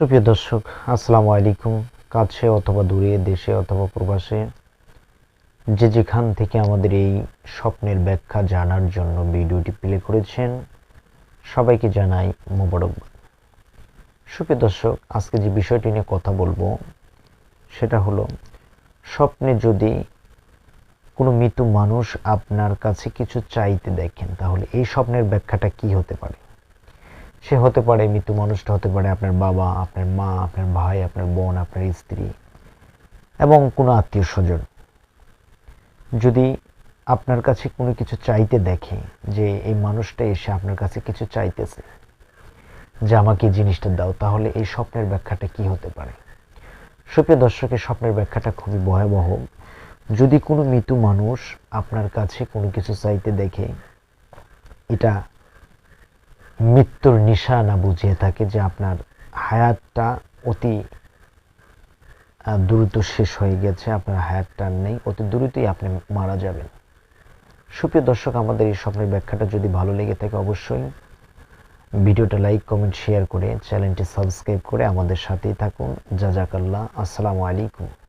সুপ্রিয় দর্শক, আসসালামু আলাইকুম। কাছে অথবা দূরে, দেশে অথবা প্রবাসে, যে যেখান থেকে আমাদের এই স্বপ্নের ব্যাখ্যা জানার জন্য ভিডিওটি প্লে করেছেন, সবাইকে জানাই মোবারকবাদ। সুপ্রিয় দর্শক, আজকে যে বিষয়টি নিয়ে কথা বলব, সেটা হলো, স্বপ্নে যদি কোনো মৃত মানুষ আপনার কাছে কিছু চাইতে দেখেন, তাহলে এই স্বপ্নের ব্যাখ্যাটা কি হতে পারে? সে হতে পারে, মৃত্যু মানুষটা হতে পারে আপনার বাবা, আপনার মা, আপনার ভাই, আপনার বোন, আপনার স্ত্রী এবং কোনো আত্মীয় স্বজন। যদি আপনার কাছে কোনো কিছু চাইতে দেখে যে এই মানুষটা এসে আপনার কাছে কিছু চাইতেছে, যে আমাকে জিনিসটা দাও, তাহলে এই স্বপ্নের ব্যাখ্যাটা কি হতে পারে? সুপ্রিয় দর্শকের স্বপ্নের ব্যাখ্যাটা খুবই ভয়াবহ। যদি কোনো মৃত মানুষ আপনার কাছে কোনো কিছু চাইতে দেখে, এটা মৃত্যুর নিশানা বুঝিয়ে থাকে যে আপনার হায়াতটা অতি দ্রুত শেষ হয়ে গেছে, আপনার হায়াতটা নেই, অতি দ্রুতই আপনি মারা যাবেন। সুপ্রিয় দর্শক, আমাদের এই স্বপ্নের ব্যাখ্যাটা যদি ভালো লেগে থাকে অবশ্যই ভিডিওটা লাইক, কমেন্ট, শেয়ার করে চ্যানেলটি সাবস্ক্রাইব করে আমাদের সাথেই থাকুন। জাজাকাল্লাহ। আসসালামু আলাইকুম।